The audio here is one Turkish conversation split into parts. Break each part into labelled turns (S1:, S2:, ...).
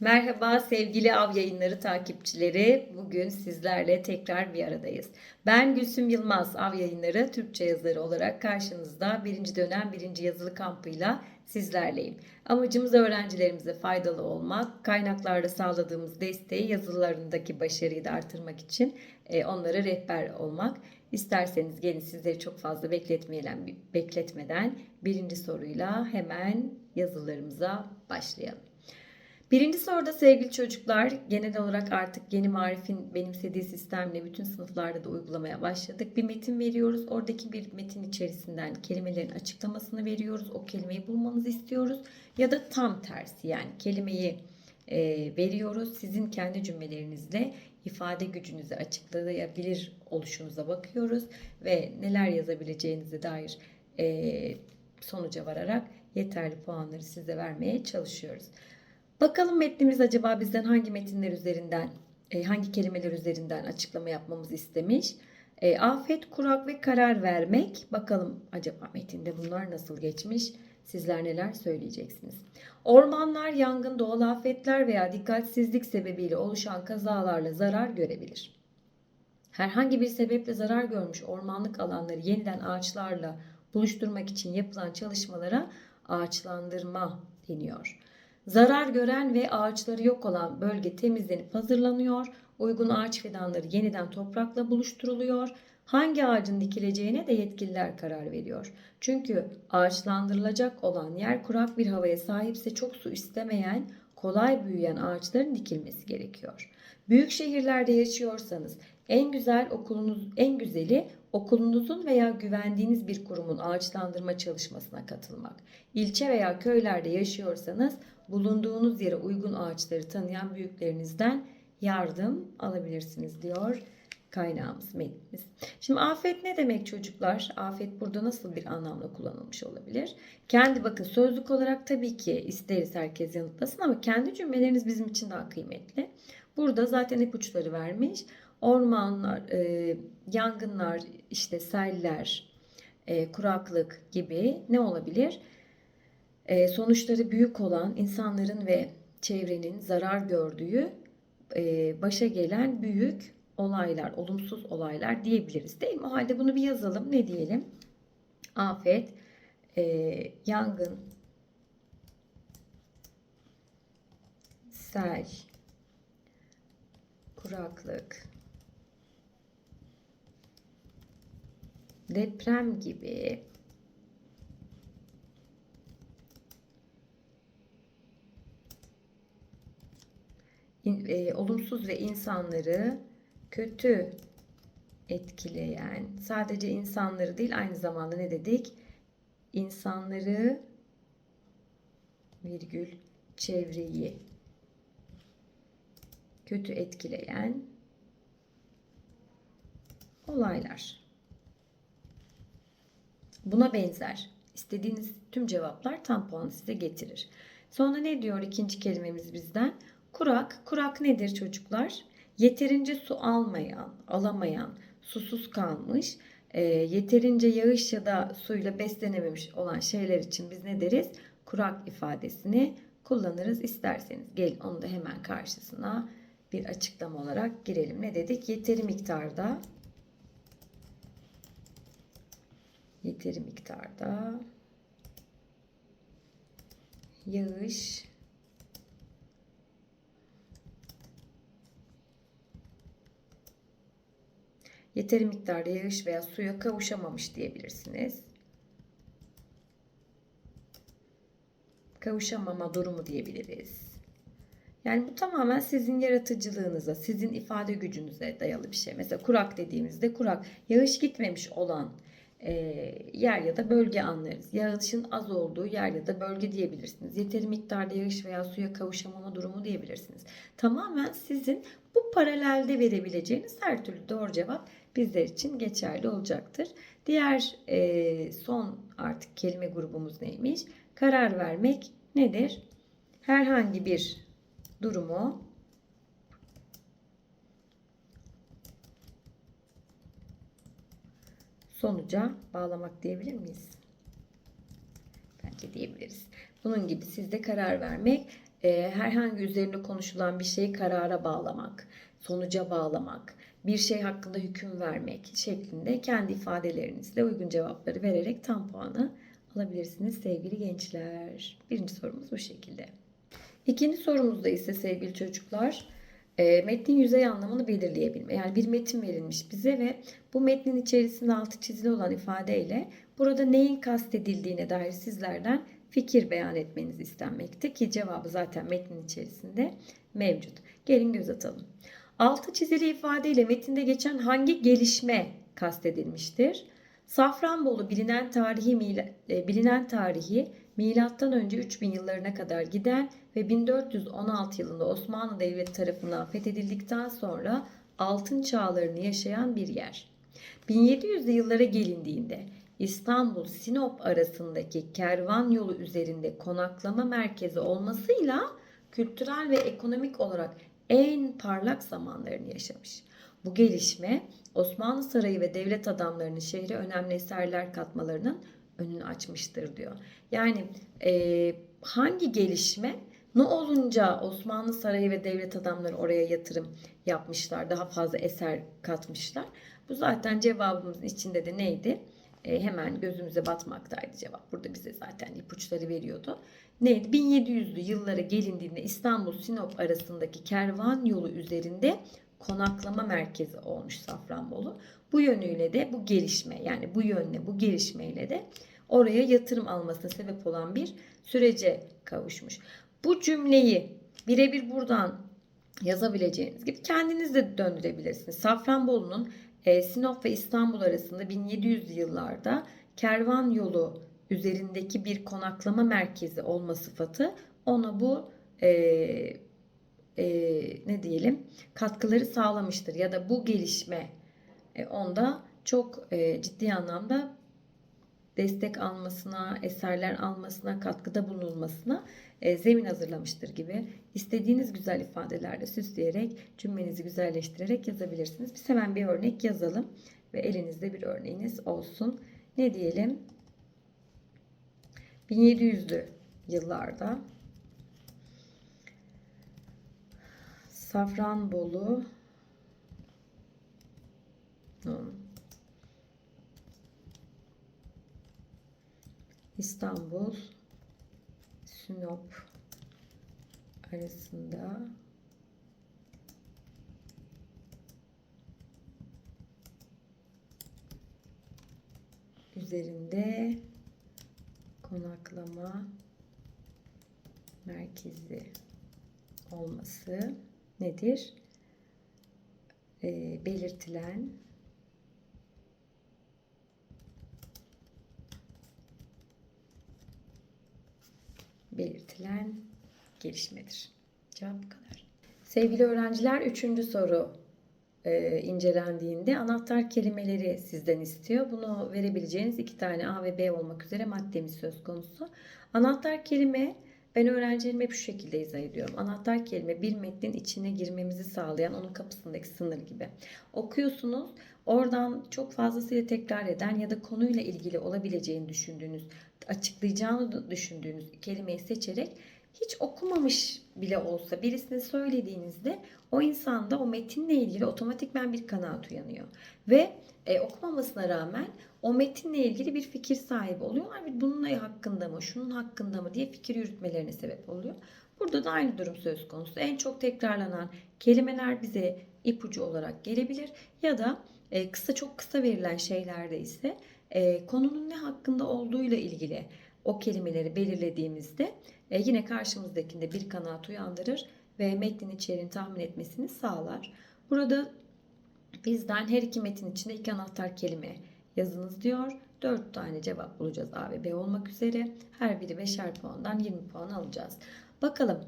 S1: Merhaba sevgili av yayınları takipçileri. Bugün sizlerle tekrar bir aradayız. Ben Gülsüm Yılmaz, av yayınları Türkçe yazarı olarak karşınızda birinci dönem birinci yazılı kampıyla sizlerleyim. Amacımız öğrencilerimize faydalı olmak, kaynaklarda sağladığımız desteği yazılarındaki başarıyı da artırmak için e, onlara rehber olmak. İsterseniz gelin sizleri çok fazla bekletmeden birinci soruyla hemen yazılarımıza başlayalım. Birinci soruda sevgili çocuklar genel olarak artık yeni marifin benimsediği sistemle bütün sınıflarda da uygulamaya başladık. Bir metin veriyoruz. Oradaki bir metin içerisinden kelimelerin açıklamasını veriyoruz. O kelimeyi bulmanızı istiyoruz. Ya da tam tersi yani kelimeyi e, veriyoruz. Sizin kendi cümlelerinizle ifade gücünüzü açıklayabilir oluşunuza bakıyoruz. Ve neler yazabileceğinize dair e, sonuca vararak yeterli puanları size vermeye çalışıyoruz. Bakalım metnimiz acaba bizden hangi metinler üzerinden, e, hangi kelimeler üzerinden açıklama yapmamızı istemiş. E, afet, kurak ve karar vermek. Bakalım acaba metinde bunlar nasıl geçmiş? Sizler neler söyleyeceksiniz? Ormanlar yangın, doğal afetler veya dikkatsizlik sebebiyle oluşan kazalarla zarar görebilir. Herhangi bir sebeple zarar görmüş ormanlık alanları yeniden ağaçlarla buluşturmak için yapılan çalışmalara ağaçlandırma deniyor. Zarar gören ve ağaçları yok olan bölge temizlenip hazırlanıyor. Uygun ağaç fidanları yeniden toprakla buluşturuluyor. Hangi ağacın dikileceğine de yetkililer karar veriyor. Çünkü ağaçlandırılacak olan yer kurak bir havaya sahipse çok su istemeyen, kolay büyüyen ağaçların dikilmesi gerekiyor. Büyük şehirlerde yaşıyorsanız en güzel okulunuz en güzeli okulunuzun veya güvendiğiniz bir kurumun ağaçlandırma çalışmasına katılmak. İlçe veya köylerde yaşıyorsanız bulunduğunuz yere uygun ağaçları tanıyan büyüklerinizden yardım alabilirsiniz diyor kaynağımız, metnimiz. Şimdi afet ne demek çocuklar? Afet burada nasıl bir anlamda kullanılmış olabilir? Kendi bakın sözlük olarak tabii ki isteriz herkes yanıtlasın ama kendi cümleleriniz bizim için daha kıymetli. Burada zaten ipuçları vermiş. Ormanlar, e, yangınlar, işte seller, e, kuraklık gibi ne olabilir? E, sonuçları büyük olan insanların ve çevrenin zarar gördüğü e, başa gelen büyük olaylar, olumsuz olaylar diyebiliriz değil mi? O halde bunu bir yazalım. Ne diyelim? Afet, e, yangın, sel, kuraklık, deprem gibi e, olumsuz ve insanları kötü etkileyen, sadece insanları değil aynı zamanda ne dedik? İnsanları virgül çevreyi kötü etkileyen olaylar. Buna benzer. İstediğiniz tüm cevaplar tam puan size getirir. Sonra ne diyor ikinci kelimemiz bizden? Kurak. Kurak nedir çocuklar? Yeterince su almayan, alamayan, susuz kalmış, e, yeterince yağış ya da suyla beslenememiş olan şeyler için biz ne deriz? Kurak ifadesini kullanırız isterseniz. Gel onu da hemen karşısına bir açıklama olarak girelim. Ne dedik? Yeteri miktarda yeteri miktarda yağış yeteri miktarda yağış veya suya kavuşamamış diyebilirsiniz. Kavuşamama durumu diyebiliriz. Yani bu tamamen sizin yaratıcılığınıza, sizin ifade gücünüze dayalı bir şey. Mesela kurak dediğimizde kurak, yağış gitmemiş olan e, yer ya da bölge anlarız. Yağışın az olduğu yer ya da bölge diyebilirsiniz. Yeteri miktarda yağış veya suya kavuşamama durumu diyebilirsiniz. Tamamen sizin bu paralelde verebileceğiniz her türlü doğru cevap bizler için geçerli olacaktır. Diğer e, son artık kelime grubumuz neymiş? Karar vermek nedir? Herhangi bir durumu sonuca bağlamak diyebilir miyiz? Bence diyebiliriz. Bunun gibi sizde karar vermek e, herhangi üzerinde konuşulan bir şeyi karara bağlamak, sonuca bağlamak, bir şey hakkında hüküm vermek şeklinde kendi ifadelerinizle uygun cevapları vererek tam puanı alabilirsiniz sevgili gençler. Birinci sorumuz bu şekilde. İkinci sorumuzda ise sevgili çocuklar e, metnin yüzey anlamını belirleyebilme. Yani bir metin verilmiş bize ve bu metnin içerisinde altı çizili olan ifadeyle burada neyin kastedildiğine dair sizlerden fikir beyan etmeniz istenmekte ki cevabı zaten metnin içerisinde mevcut. Gelin göz atalım. Altı çizili ifadeyle metinde geçen hangi gelişme kastedilmiştir? Safranbolu bilinen tarihi e, bilinen tarihi milattan önce 3000 yıllarına kadar giden ve 1416 yılında Osmanlı Devleti tarafından fethedildikten sonra altın çağlarını yaşayan bir yer. 1700'lü yıllara gelindiğinde İstanbul Sinop arasındaki kervan yolu üzerinde konaklama merkezi olmasıyla kültürel ve ekonomik olarak en parlak zamanlarını yaşamış. Bu gelişme Osmanlı Sarayı ve devlet adamlarının şehre önemli eserler katmalarının önünü açmıştır diyor. Yani e, hangi gelişme ne olunca Osmanlı Sarayı ve devlet adamları oraya yatırım yapmışlar, daha fazla eser katmışlar. Bu zaten cevabımızın içinde de neydi? E, hemen gözümüze batmaktaydı cevap. Burada bize zaten ipuçları veriyordu. Neydi? 1700'lü yıllara gelindiğinde İstanbul Sinop arasındaki kervan yolu üzerinde konaklama merkezi olmuş Safranbolu. Bu yönüyle de bu gelişme yani bu yönle bu gelişmeyle de oraya yatırım almasına sebep olan bir sürece kavuşmuş. Bu cümleyi birebir buradan yazabileceğiniz gibi kendiniz de döndürebilirsiniz. Safranbolu'nun e, Sinop ve İstanbul arasında 1700'lü yıllarda kervan yolu üzerindeki bir konaklama merkezi olma sıfatı ona bu e, e, ne diyelim katkıları sağlamıştır. Ya da bu gelişme e, onda çok e, ciddi anlamda destek almasına, eserler almasına, katkıda bulunulmasına zemin hazırlamıştır gibi istediğiniz güzel ifadelerle süsleyerek cümlenizi güzelleştirerek yazabilirsiniz. Biz hemen bir örnek yazalım ve elinizde bir örneğiniz olsun. Ne diyelim? 1700'lü yıllarda Safranbolu İstanbul Sinop arasında üzerinde konaklama merkezi olması nedir? Ee, belirtilen belirtilen gelişmedir. Cevap bu kadar. Sevgili öğrenciler, üçüncü soru e, incelendiğinde anahtar kelimeleri sizden istiyor. Bunu verebileceğiniz iki tane A ve B olmak üzere maddemiz söz konusu. Anahtar kelime ben öğrencilerime hep şu şekilde izah ediyorum. Anahtar kelime bir metnin içine girmemizi sağlayan onun kapısındaki sınır gibi. Okuyorsunuz oradan çok fazlasıyla tekrar eden ya da konuyla ilgili olabileceğini düşündüğünüz, açıklayacağını düşündüğünüz kelimeyi seçerek hiç okumamış bile olsa birisine söylediğinizde o insanda o metinle ilgili otomatikmen bir kanaat uyanıyor. Ve e, okumamasına rağmen o metinle ilgili bir fikir sahibi oluyorlar ve bununla hakkında mı, şunun hakkında mı diye fikir yürütmelerine sebep oluyor. Burada da aynı durum söz konusu. En çok tekrarlanan kelimeler bize ipucu olarak gelebilir ya da e, kısa çok kısa verilen şeylerde ise e, konunun ne hakkında olduğuyla ilgili o kelimeleri belirlediğimizde e, yine karşımızdakinde bir kanaat uyandırır ve metnin içeriğini tahmin etmesini sağlar. Burada bizden her iki metin içinde iki anahtar kelime yazınız diyor. 4 tane cevap bulacağız A ve B olmak üzere. Her biri 5'er puandan 20 puan alacağız. Bakalım.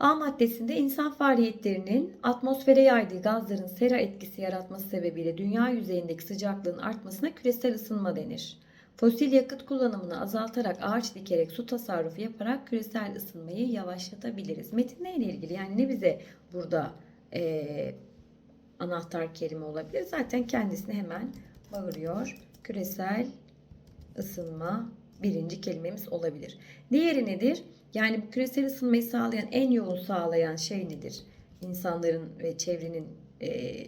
S1: A maddesinde insan faaliyetlerinin atmosfere yaydığı gazların sera etkisi yaratması sebebiyle dünya yüzeyindeki sıcaklığın artmasına küresel ısınma denir. Fosil yakıt kullanımını azaltarak ağaç dikerek su tasarrufu yaparak küresel ısınmayı yavaşlatabiliriz. Metin neyle ilgili? Yani ne bize burada e, anahtar kelime olabilir? Zaten kendisini hemen bağırıyor. Küresel ısınma birinci kelimemiz olabilir. Diğeri nedir? Yani bu küresel ısınmayı sağlayan, en yoğun sağlayan şey nedir? İnsanların ve çevrenin e,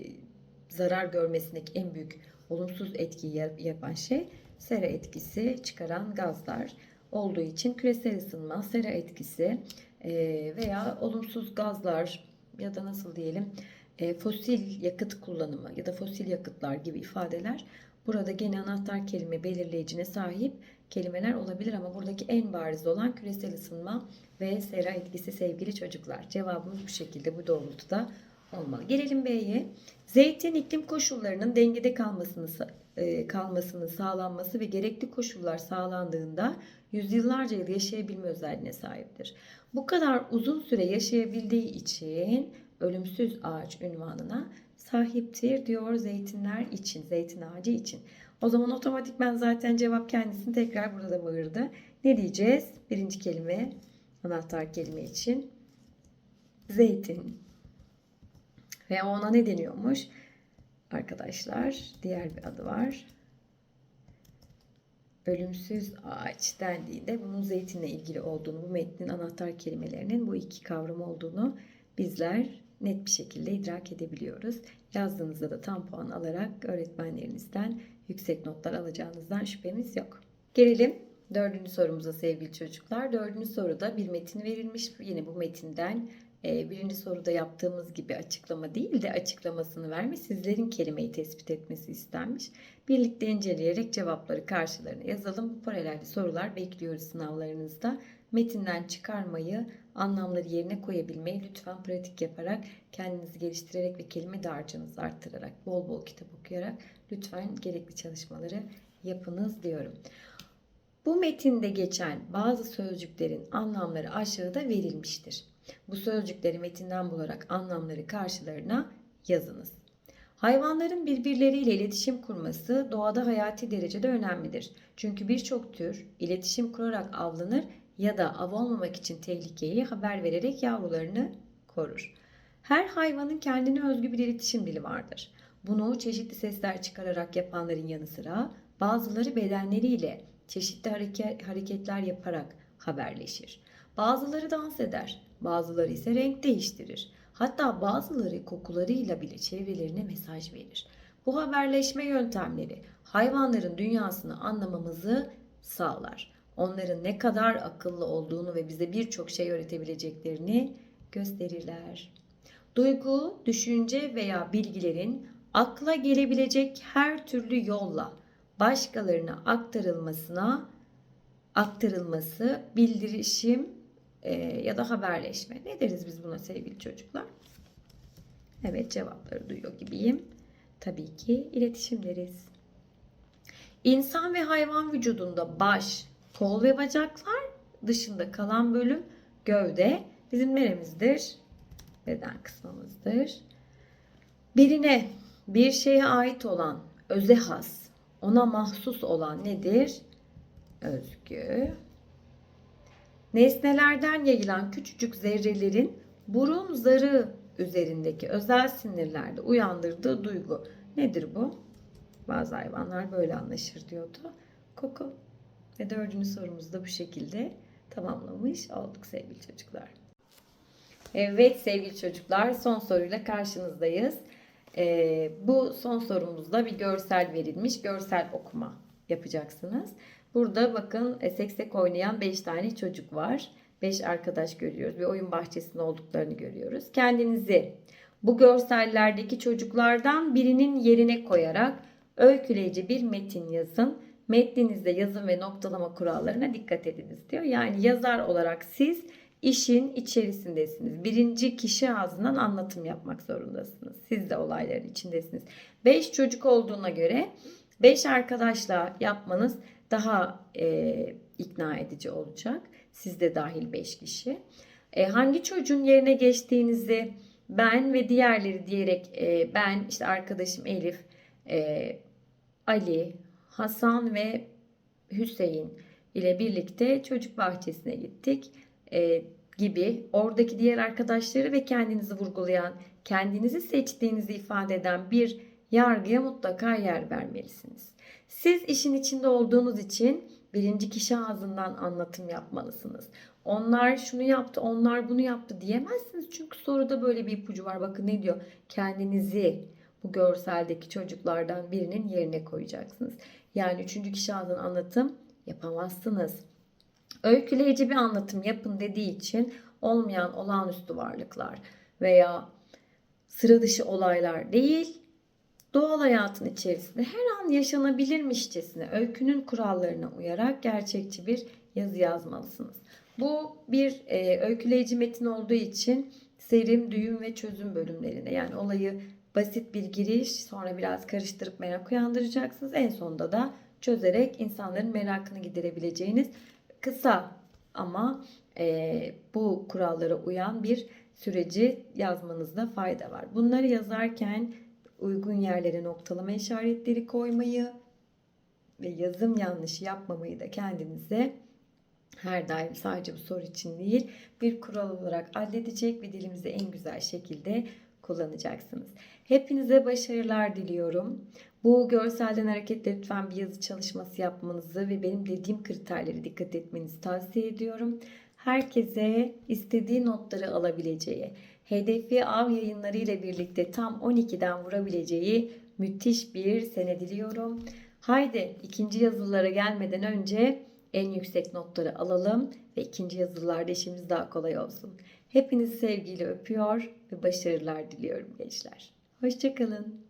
S1: zarar görmesindeki en büyük olumsuz etkiyi ya- yapan şey sera etkisi çıkaran gazlar olduğu için küresel ısınma, sera etkisi e, veya olumsuz gazlar ya da nasıl diyelim e, fosil yakıt kullanımı ya da fosil yakıtlar gibi ifadeler burada gene anahtar kelime belirleyicine sahip kelimeler olabilir ama buradaki en bariz olan küresel ısınma ve sera etkisi sevgili çocuklar. Cevabımız bu şekilde bu doğrultuda olmalı. Gelelim B'ye. Zeytin iklim koşullarının dengede kalmasını e, kalmasının sağlanması ve gerekli koşullar sağlandığında yüzyıllarca yıl yaşayabilme özelliğine sahiptir. Bu kadar uzun süre yaşayabildiği için ölümsüz ağaç ünvanına sahiptir diyor zeytinler için, zeytin ağacı için. O zaman otomatikman zaten cevap kendisini tekrar burada da bağırdı. Ne diyeceğiz? Birinci kelime, anahtar kelime için zeytin. Ve ona ne deniyormuş? Arkadaşlar diğer bir adı var. Ölümsüz ağaç dendiğinde bunun zeytinle ilgili olduğunu, bu metnin anahtar kelimelerinin bu iki kavram olduğunu bizler net bir şekilde idrak edebiliyoruz. Yazdığınızda da tam puan alarak öğretmenlerinizden yüksek notlar alacağınızdan şüpheniz yok. Gelelim dördüncü sorumuza sevgili çocuklar. Dördüncü soruda bir metin verilmiş. Yine bu metinden e, birinci soruda yaptığımız gibi açıklama değil de açıklamasını vermiş. Sizlerin kelimeyi tespit etmesi istenmiş. Birlikte inceleyerek cevapları karşılarına yazalım. Paralelde sorular bekliyoruz sınavlarınızda. Metinden çıkarmayı, anlamları yerine koyabilmeyi lütfen pratik yaparak, kendinizi geliştirerek ve kelime dağarcığınızı arttırarak, bol bol kitap okuyarak lütfen gerekli çalışmaları yapınız diyorum. Bu metinde geçen bazı sözcüklerin anlamları aşağıda verilmiştir. Bu sözcükleri metinden bularak anlamları karşılarına yazınız. Hayvanların birbirleriyle iletişim kurması doğada hayati derecede önemlidir. Çünkü birçok tür iletişim kurarak avlanır ya da av olmamak için tehlikeyi haber vererek yavrularını korur. Her hayvanın kendine özgü bir iletişim dili vardır. Bunu çeşitli sesler çıkararak yapanların yanı sıra bazıları bedenleriyle çeşitli hareke- hareketler yaparak haberleşir. Bazıları dans eder, bazıları ise renk değiştirir. Hatta bazıları kokularıyla bile çevrelerine mesaj verir. Bu haberleşme yöntemleri hayvanların dünyasını anlamamızı sağlar. Onların ne kadar akıllı olduğunu ve bize birçok şey öğretebileceklerini gösterirler. Duygu, düşünce veya bilgilerin akla gelebilecek her türlü yolla başkalarına aktarılmasına aktarılması, bildirişim e, ya da haberleşme. Ne deriz biz buna sevgili çocuklar? Evet cevapları duyuyor gibiyim. Tabii ki iletişim deriz. İnsan ve hayvan vücudunda baş, kol ve bacaklar dışında kalan bölüm gövde bizim neremizdir? Beden kısmımızdır. Birine bir şeye ait olan, öze has, ona mahsus olan nedir? Özgü. Nesnelerden yayılan küçücük zerrelerin burun zarı üzerindeki özel sinirlerde uyandırdığı duygu. Nedir bu? Bazı hayvanlar böyle anlaşır diyordu. Koku. Ve dördüncü sorumuzu da bu şekilde tamamlamış olduk sevgili çocuklar. Evet sevgili çocuklar son soruyla karşınızdayız. Ee, bu son sorumuzda bir görsel verilmiş. Görsel okuma yapacaksınız. Burada bakın e, seksek oynayan 5 tane çocuk var. 5 arkadaş görüyoruz. Bir oyun bahçesinde olduklarını görüyoruz. Kendinizi bu görsellerdeki çocuklardan birinin yerine koyarak öyküleyici bir metin yazın. Metninizde yazım ve noktalama kurallarına dikkat ediniz diyor. Yani yazar olarak siz işin içerisindesiniz. Birinci kişi ağzından anlatım yapmak zorundasınız. Siz de olayların içindesiniz. 5 çocuk olduğuna göre 5 arkadaşla yapmanız daha e, ikna edici olacak. Siz de dahil 5 kişi. E, hangi çocuğun yerine geçtiğinizi ben ve diğerleri diyerek e, ben işte arkadaşım Elif, e, Ali, Hasan ve Hüseyin ile birlikte çocuk bahçesine gittik e, gibi oradaki diğer arkadaşları ve kendinizi vurgulayan, kendinizi seçtiğinizi ifade eden bir yargıya mutlaka yer vermelisiniz. Siz işin içinde olduğunuz için birinci kişi ağzından anlatım yapmalısınız. Onlar şunu yaptı, onlar bunu yaptı diyemezsiniz. Çünkü soruda böyle bir ipucu var. Bakın ne diyor? Kendinizi bu görseldeki çocuklardan birinin yerine koyacaksınız. Yani üçüncü kişi ağzından anlatım yapamazsınız. Öyküleyici bir anlatım yapın dediği için olmayan olağanüstü varlıklar veya sıra dışı olaylar değil, doğal hayatın içerisinde her an yaşanabilirmişçesine öykünün kurallarına uyarak gerçekçi bir yazı yazmalısınız. Bu bir e, öyküleyici metin olduğu için serim, düğüm ve çözüm bölümlerinde yani olayı basit bir giriş sonra biraz karıştırıp merak uyandıracaksınız. En sonunda da çözerek insanların merakını giderebileceğiniz kısa ama e, bu kurallara uyan bir süreci yazmanızda fayda var. Bunları yazarken uygun yerlere noktalama işaretleri koymayı ve yazım yanlışı yapmamayı da kendinize her daim sadece bu soru için değil bir kural olarak addedecek ve dilimizi en güzel şekilde kullanacaksınız. Hepinize başarılar diliyorum. Bu görselden hareketle lütfen bir yazı çalışması yapmanızı ve benim dediğim kriterleri dikkat etmenizi tavsiye ediyorum. Herkese istediği notları alabileceği, hedefi av yayınları ile birlikte tam 12'den vurabileceği müthiş bir sene diliyorum. Haydi ikinci yazılara gelmeden önce en yüksek notları alalım ve ikinci yazılarda işimiz daha kolay olsun. Hepinizi sevgiyle öpüyor ve başarılar diliyorum gençler. Hoşçakalın.